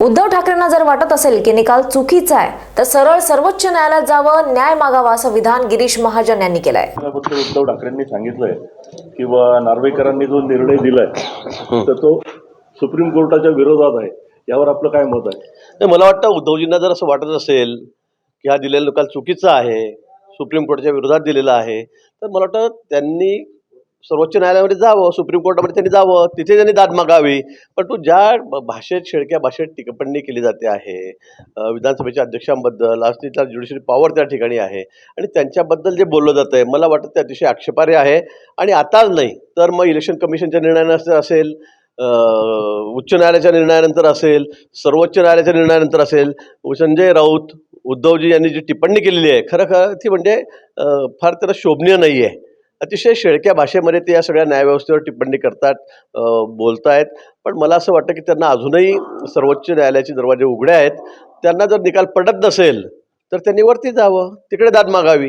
उद्धव ठाकरेंना जर वाटत असेल की निकाल चुकीचा आहे तर सरळ सर्वोच्च न्यायालयात जावं न्याय मागावा असं विधान गिरीश महाजन यांनी केलंय. उद्धव ठाकरेंनी सांगितलंय किंवा नार्वेकरांनी जो निर्णय दिलाय तर तो सुप्रीम कोर्टाच्या विरोधात आहे. यावर आपलं काय मत आहे? नाही मला वाटतं उद्धवजींना जर असं वाटत असेल की हा दिलेला निकाल चुकीचा आहे सुप्रीम कोर्टाच्या विरोधात दिलेला आहे तर मला वाटतं त्यांनी सर्वोच्च न्यायालयामध्ये जावं सुप्रीम कोर्टामध्ये त्यांनी जावं तिथे त्यांनी दाद मागावी. पण ज्या भाषेत शेळक्या भाषेत टिप्पणी केली जाते आहे विधानसभेच्या अध्यक्षांबद्दल आज तिथला ज्युडिशरी पॉवर त्या ठिकाणी आहे. आणि त्यांच्याबद्दल जे बोललं जातं आहे मला वाटतं ते अतिशय आक्षेपार्ह आहे. आणि आताच नाही तर मग इलेक्शन कमिशनच्या निर्णयानंतर असेल उच्च न्यायालयाच्या निर्णयानंतर असेल सर्वोच्च न्यायालयाच्या निर्णयानंतर असेल संजय राऊत उद्धवजी यांनी जी टिप्पणी केलेली आहे खरं खरं ती म्हणजे फार त्याला शोभनीय नाही आहे अतिशय शेळक्या भाषेमध्ये ते या सगळ्या न्यायव्यवस्थेवर टिप्पणी करतात बोलतायत. पण मला असं वाटतं की त्यांना अजूनही सर्वोच्च न्यायालयाचे दरवाजे उघडे आहेत. त्यांना जर निकाल पडत नसेल तर त्यांनी वरती जावं तिकडे दाद मागावी.